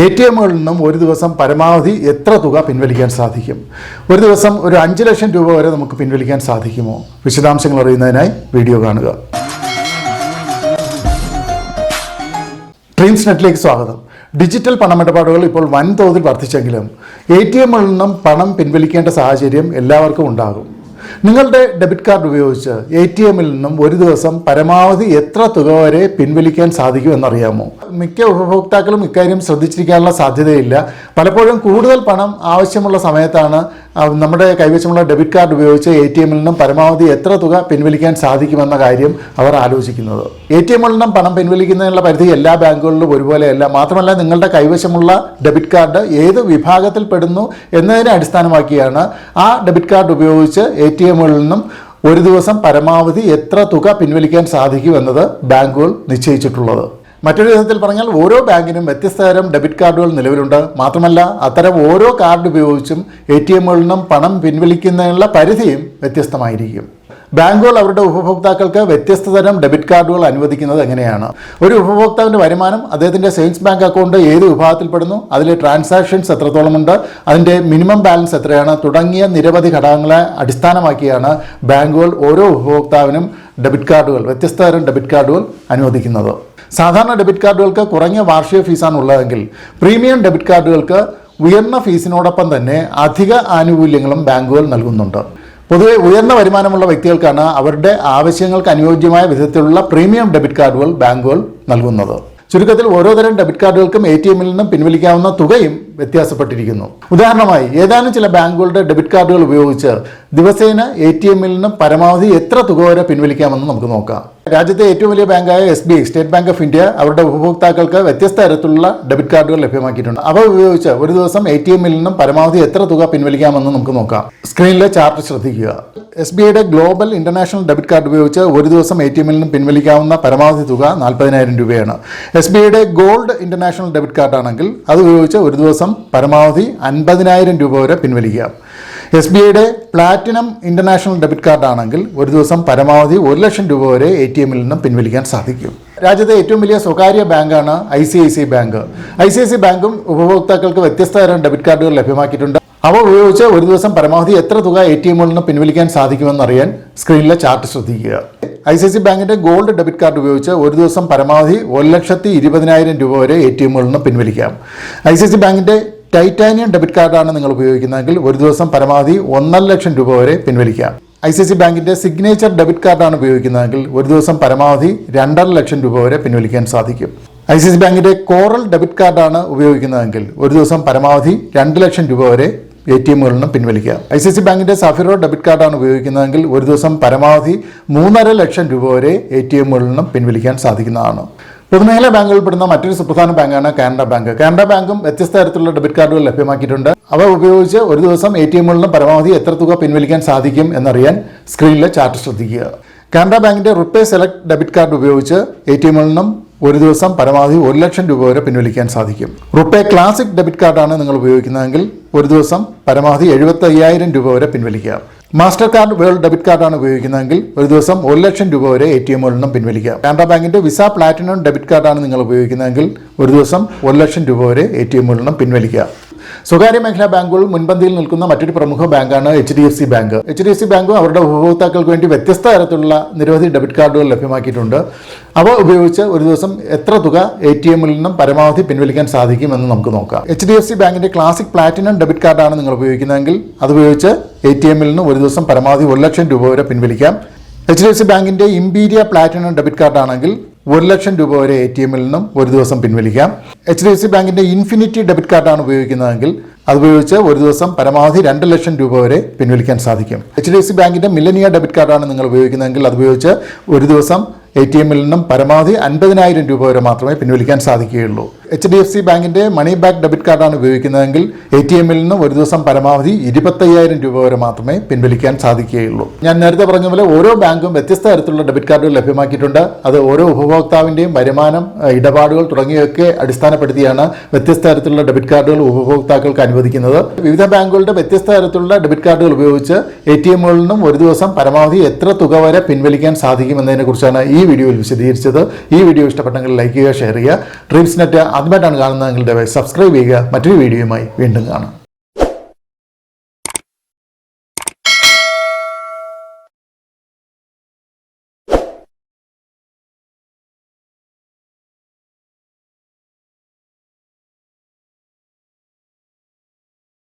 A T എമ്മുകളിൽ നിന്നും ഒരു ദിവസം പരമാവധി എത്ര തുക പിൻവലിക്കാൻ സാധിക്കും? ഒരു ദിവസം ഒരു അഞ്ച് ലക്ഷം രൂപ വരെ നമുക്ക് പിൻവലിക്കാൻ സാധിക്കുമോ? വിശദാംശങ്ങൾ അറിയുന്നതിനായി വീഡിയോ കാണുക. ഡ്രീംസ് നെറ്റിലേക്ക് സ്വാഗതം. ഡിജിറ്റൽ പണമിടപാടുകൾ ഇപ്പോൾ വൻതോതിൽ വർദ്ധിച്ചെങ്കിലും എ ടി എമ്മുകളിൽ നിന്നും പണം പിൻവലിക്കേണ്ട സാഹചര്യം എല്ലാവർക്കും ഉണ്ടാകും. നിങ്ങളുടെ ഡെബിറ്റ് കാർഡ് ഉപയോഗിച്ച് എ ടി എമ്മിൽ നിന്നും ഒരു ദിവസം പരമാവധി എത്ര തുക വരെ പിൻവലിക്കാൻ സാധിക്കും സാധിക്കുമെന്നറിയാമോ മിക്ക ഉപഭോക്താക്കളും ഇക്കാര്യം ശ്രദ്ധിച്ചിരിക്കാനുള്ള സാധ്യതയില്ല. പലപ്പോഴും കൂടുതൽ പണം ആവശ്യമുള്ള സമയത്താണ് നമ്മുടെ കൈവശമുള്ള ഡെബിറ്റ് കാർഡ് ഉപയോഗിച്ച് എ ടി എമ്മിൽ നിന്നും പരമാവധി എത്ര തുക പിൻവലിക്കാൻ സാധിക്കുമെന്ന കാര്യം അവർ ആലോചിക്കുന്നത്. എ ടി എമ്മിൽ നിന്നും പണം പിൻവലിക്കുന്നതിനുള്ള പരിധി എല്ലാ ബാങ്കുകളിലും ഒരുപോലെയല്ല. മാത്രമല്ല നിങ്ങളുടെ കൈവശമുള്ള ഡെബിറ്റ് കാർഡ് ഏത് വിഭാഗത്തിൽ പെടുന്നു എന്നതിനെ അടിസ്ഥാനമാക്കിയാണ് ആ ഡെബിറ്റ് കാർഡ് ഉപയോഗിച്ച് എ ടി എമ്മുകളിൽ നിന്നും ഒരു ദിവസം പരമാവധി എത്ര തുക പിൻവലിക്കാൻ സാധിക്കുമെന്നത് ബാങ്കുകൾ നിശ്ചയിച്ചിട്ടുള്ളത്. മറ്റൊരു വിധത്തിൽ പറഞ്ഞാൽ ഓരോ ബാങ്കിനും വ്യത്യസ്ത തരം ഡെബിറ്റ് കാർഡുകൾ നിലവിലുണ്ട്. മാത്രമല്ല അത്തരം ഓരോ കാർഡ് ഉപയോഗിച്ചും എ ടി എമ്മുകളിൽ നിന്നും പണം പിൻവലിക്കുന്നതിനുള്ള പരിധിയും വ്യത്യസ്തമായിരിക്കും. ബാങ്കുകൾ അവരുടെ ഉപഭോക്താക്കൾക്ക് വ്യത്യസ്ത തരം ഡെബിറ്റ് കാർഡുകൾ അനുവദിക്കുന്നത് എങ്ങനെയാണ്? ഒരു ഉപഭോക്താവിന്റെ വരുമാനം അദ്ദേഹത്തിന്റെ സേവിങ്സ് ബാങ്ക് അക്കൗണ്ട് ഏത് വിഭാഗത്തിൽപ്പെടുന്നു? അതിലെ ട്രാൻസാക്ഷൻസ് എത്രത്തോളമുണ്ട്? അതിന്റെ മിനിമം ബാലൻസ് എത്രയാണ്? തുടങ്ങിയ നിരവധി ഘടകങ്ങളെ അടിസ്ഥാനമാക്കിയാണ് ബാങ്കുകൾ ഓരോ ഉപഭോക്താവിനും ഡെബിറ്റ് കാർഡുകൾ വ്യത്യസ്ത തരം ഡെബിറ്റ് കാർഡുകൾ അനുവദിക്കുന്നത്. സാധാരണ ഡെബിറ്റ് കാർഡുകൾക്ക് കുറഞ്ഞ വാർഷിക ഫീസാണ് ഉള്ളതെങ്കിൽ പ്രീമിയം ഡെബിറ്റ് കാർഡുകൾക്ക് ഉയർന്ന ഫീസിനോടൊപ്പം തന്നെ അധിക ആനുകൂല്യങ്ങളും ബാങ്കുകൾ നൽകുന്നുണ്ട്. പൊതുവെ ഉയർന്ന വരുമാനമുള്ള വ്യക്തികൾക്കാണ് അവരുടെ ആവശ്യങ്ങൾക്ക് അനുയോജ്യമായ വിധത്തിലുള്ള പ്രീമിയം ഡെബിറ്റ് കാർഡുകൾ ബാങ്കുകൾ നൽകുന്നത്. ചുരുക്കത്തിൽ ഓരോ തരം ഡെബിറ്റ് കാർഡുകൾക്കും എ ടി എമ്മിൽ നിന്നും പിൻവലിക്കാവുന്ന തുകയും വ്യത്യാസപ്പെട്ടിരിക്കുന്നു. ഉദാഹരണമായി ഏതാനും ചില ബാങ്കുകളുടെ ഡെബിറ്റ് കാർഡുകൾ ഉപയോഗിച്ച് ദിവസേന എ ടി എമ്മിൽ നിന്നും പരമാവധി എത്ര തുക വരെ പിൻവലിക്കാമെന്ന് നമുക്ക് നോക്കാം. രാജ്യത്തെ ഏറ്റവും വലിയ ബാങ്കായ S B I state bank of India അവരുടെ ഉപഭോക്താക്കൾക്ക് വ്യത്യസ്ത തരത്തിലുള്ള ഡെബിറ്റ് കാർഡുകൾ ലഭ്യമാക്കിയിട്ടുണ്ട്. അവ ഉപയോഗിച്ച് ഒരു ദിവസം എ ടി എമ്മിൽ നിന്നും പരമാവധി എത്ര തുക പിൻവലിക്കാമെന്ന് നമുക്ക് നോക്കാം. സ്ക്രീനിലെ ചാർട്ട് ശ്രദ്ധിക്കുക. എസ് ബി ഐയുടെ ഗ്ലോബൽ ഇന്റർനാഷണൽ ഡെബിറ്റ് കാർഡ് ഉപയോഗിച്ച് ഒരു ദിവസം എ ടി എമ്മിൽ നിന്നും പിൻവലിക്കാവുന്ന പരമാവധി തുക നാൽപ്പതിനായിരം രൂപയാണ്. എസ് ബി ഐയുടെ ഗോൾഡ് ഇന്റർനാഷണൽ ഡെബിറ്റ് കാർഡ് ആണെങ്കിൽ അത് ഉപയോഗിച്ച് ഒരു ദിവസം പരമാവധി അൻപതിനായിരം രൂപ വരെ പിൻവലിക്കാം. എസ് ബി ഐയുടെ പ്ലാറ്റിനം ഇന്റർനാഷണൽ ഡെബിറ്റ് കാർഡ് ആണെങ്കിൽ ഒരു ദിവസം പരമാവധി ഒരു ലക്ഷം രൂപ വരെ എ ടി എമ്മിൽ നിന്നും പിൻവലിക്കാൻ സാധിക്കും. രാജ്യത്തെ ഏറ്റവും വലിയ സ്വകാര്യ ബാങ്കാണ് I C I C bank. I C I C ബാങ്കും ഉപഭോക്താക്കൾക്ക് വ്യത്യസ്ത തരം ഡെബിറ്റ് കാർഡുകൾ ലഭ്യമാക്കിയിട്ടുണ്ട്. അവ ഉപയോഗിച്ച് ഒരു ദിവസം പരമാവധി എത്ര തുക എ ടി എമ്മിൽ നിന്ന് പിൻവലിക്കാൻ സാധിക്കുമെന്നറിയാൻ സ്ക്രീനിലെ ചാർട്ട് ശ്രദ്ധിക്കുക. ഐ സി സി ബാങ്കിന്റെ ഗോൾഡ് ഡെബിറ്റ് കാർഡ് ഉപയോഗിച്ച് ഒരു ദിവസം പരമാവധി ഒരു ലക്ഷത്തി ഇരുപതിനായിരം രൂപ വരെ എ ടി എമ്മുകളിൽ നിന്ന് പിൻവലിക്കാം. ഐ സി സി ബാങ്കിന്റെ ടൈറ്റാനിയം ഡെബിറ്റ് കാർഡാണ് നിങ്ങൾ ഉപയോഗിക്കുന്നതെങ്കിൽ ഒരു ദിവസം പരമാവധി ഒന്നര ലക്ഷം രൂപ വരെ പിൻവലിക്കാം. ഐ സി സി ബാങ്കിന്റെ സിഗ്നേച്ചർ ഡെബിറ്റ് കാർഡാണ് ഉപയോഗിക്കുന്നതെങ്കിൽ ഒരു ദിവസം പരമാവധി രണ്ടര ലക്ഷം രൂപ വരെ പിൻവലിക്കാൻ സാധിക്കും. ഐ സി സി ബാങ്കിന്റെ കോറൽ ഡെബിറ്റ് കാർഡാണ് ഉപയോഗിക്കുന്നതെങ്കിൽ ഒരു ദിവസം പരമാവധി രണ്ട് ലക്ഷം രൂപ വരെ എ ടി എമ്മുകളിൽ നിന്നും പിൻവലിക്കുക. ഐ സി സി ബാങ്കിന്റെ സഫിറോ ഡെബിറ്റ് കാർഡാണ് ഉപയോഗിക്കുന്നതെങ്കിൽ ഒരു ദിവസം പരമാവധി മൂന്നര ലക്ഷം രൂപ വരെ എ ടി എമ്മുകളിൽ നിന്നും പിൻവലിക്കാൻ സാധിക്കുന്നതാണ്. പൊതുമേഖലാ ബാങ്കുകൾപ്പെടുന്ന മറ്റൊരു സുപ്രധാന ബാങ്കാണ് കാനറ ബാങ്ക്. കാനറ ബാങ്കും വ്യത്യസ്ത തരത്തിലുള്ള ഡെബിറ്റ് കാർഡുകൾ ലഭ്യമാക്കിയിട്ടുണ്ട്. അവ ഉപയോഗിച്ച് ഒരു ദിവസം എ ടി എമ്മുകളിൽ പരമാവധി എത്ര തുക പിൻവലിക്കാൻ സാധിക്കും എന്നറിയാൻ സ്ക്രീനിലെ ചാർട്ട് ശ്രദ്ധിക്കുക. കാനറ ബാങ്കിന്റെ റുപ്പേ സെലക്ട് ഡെബിറ്റ് കാർഡ് ഉപയോഗിച്ച് എ ടി എമ്മുകളിൽ നിന്നും ഒരു ദിവസം പരമാവധി ഒരു ലക്ഷം രൂപ വരെ പിൻവലിക്കാൻ സാധിക്കും. റുപ്പേ ക്ലാസിക് ഡെബിറ്റ് കാർഡാണ് നിങ്ങൾ ഉപയോഗിക്കുന്നതെങ്കിൽ ഒരു ദിവസം പരമാവധി എഴുപത്തി അയ്യായിരം രൂപ വരെ പിൻവലിക്കാം മാസ്റ്റർ കാർഡ് വേൾഡ് ഡെബിറ്റ് കാർഡാണ് ഉപയോഗിക്കുന്നതെങ്കിൽ ഒരു ദിവസം ഒരു ലക്ഷം രൂപ വരെ എ ടി എമ്മുകളിൽ നിന്നും പിൻവലിക്കാം കാനറ ബാങ്കിന്റെ വിസ പ്ലാറ്റിനം ഡെബിറ്റ് കാർഡാണ് നിങ്ങൾ ഉപയോഗിക്കുന്നതെങ്കിൽ ഒരു ദിവസം ഒരു ലക്ഷം രൂപ വരെ എ ടി എമ്മുകളിൽ നിന്നും പിൻവലിക്കാം സ്വകാര്യ മേഖലാ ബാങ്കുകൾ മുൻപന്തിയിൽ നിൽക്കുന്ന മറ്റൊരു പ്രമുഖ ബാങ്കാണ് H D F C bank. H D F C ബാങ്കും അവരുടെ ഉപഭോക്താക്കൾക്ക് വേണ്ടി വ്യത്യസ്ത തരത്തിലുള്ള നിരവധി ഡെബിറ്റ് കാർഡുകൾ ലഭ്യമാക്കിയിട്ടുണ്ട്. അവ ഉപയോഗിച്ച് ഒരു ദിവസം എത്ര തുക എ ടി എമ്മിൽ നിന്നും പരമാവധി പിൻവലിക്കാൻ സാധിക്കുമെന്ന് നമുക്ക് നോക്കാം. എച്ച് ഡി എഫ് സി ബാങ്കിന്റെ ക്ലാസിക് പ്ലാറ്റിനം ഡെബിറ്റ് കാർഡാണ് നിങ്ങൾ ഉപയോഗിക്കുന്നതെങ്കിൽ അത് ഉപയോഗിച്ച് എ ടി എമ്മിൽ നിന്ന് ഒരു ദിവസം പരമാവധി ഒരു ലക്ഷം രൂപ വരെ പിൻവലിക്കാം. എച്ച് ഡി എഫ് സി ബാങ്കിന്റെ ഇമ്പീരിയ പ്ലാറ്റിനം ഡെബിറ്റ് കാർഡാണെങ്കിൽ ഒരു ലക്ഷം രൂപ വരെ എ ടി എമ്മിൽ നിന്നും ഒരു ദിവസം പിൻവലിക്കാം. എച്ച് ഡി എഫ് സി ബാങ്കിന്റെ ഇൻഫിനിറ്റി ഡെബിറ്റ് കാർഡാണ് ഉപയോഗിക്കുന്നതെങ്കിൽ അത് ഉപയോഗിച്ച് ഒരു ദിവസം പരമാവധി രണ്ട് ലക്ഷം രൂപ വരെ പിൻവലിക്കാൻ സാധിക്കും. എച്ച് ഡി എഫ് സി ബാങ്കിന്റെ മില്ലനിയ ഡെബിറ്റ് കാർഡാണ് നിങ്ങൾ ഉപയോഗിക്കുന്നതെങ്കിൽ അത് ഉപയോഗിച്ച് ഒരു ദിവസം എ ടി എമ്മിൽ നിന്നും പരമാവധി അൻപതിനായിരം രൂപ വരെ മാത്രമേ പിൻവലിക്കാൻ സാധിക്കുകയുള്ളൂ. എച്ച് ഡി എഫ് സി ബാങ്കിന്റെ മണി ബാക്ക് ഡെബിറ്റ് കാർഡാണ് ഉപയോഗിക്കുന്നതെങ്കിൽ എ ടി എമ്മിൽ നിന്ന് ഒരു ദിവസം പരമാവധി ഇരുപത്തയ്യായിരം രൂപ വരെ മാത്രമേ പിൻവലിക്കാൻ സാധിക്കുകയുള്ളൂ. ഞാൻ നേരത്തെ പറഞ്ഞ പോലെ ഓരോ ബാങ്കും വ്യത്യസ്ത തരത്തിലുള്ള ഡെബിറ്റ് കാർഡുകൾ ലഭ്യമാക്കിയിട്ടുണ്ട്. അത് ഓരോ ഉപഭോക്താവിന്റെയും വരുമാനം ഇടപാടുകൾ തുടങ്ങിയൊക്കെ അടിസ്ഥാനപ്പെടുത്തിയാണ് വ്യത്യസ്ത തരത്തിലുള്ള ഡെബിറ്റ് കാർഡുകൾ ഉപഭോക്താക്കൾക്ക് അനുവദിക്കുന്നത്. വിവിധ ബാങ്കുകളുടെ വ്യത്യസ്ത തരത്തിലുള്ള ഡെബിറ്റ് കാർഡുകൾ ഉപയോഗിച്ച് എ ടി എമ്മുകളിൽ നിന്നും ഒരു ദിവസം പരമാവധി എത്ര തുക വരെ പിൻവലിക്കാൻ സാധിക്കുമെന്നതിനെക്കുറിച്ചാണ് ഈ വീഡിയോയിൽ വിശദീകരിച്ചത്. ഈ വീഡിയോ ഇഷ്ടപ്പെട്ടെങ്കിൽ ലൈക്ക് ചെയ്യുക ഷെയർ ചെയ്യുക. ഡ്രീംസ് നെറ്റ് ആദ്യമായിട്ടാണ് കാണുന്നതെങ്കിൽ ദയവായി സബ്സ്ക്രൈബ് ചെയ്യുക. മറ്റൊരു വീഡിയോയുമായി വീണ്ടും കാണാം.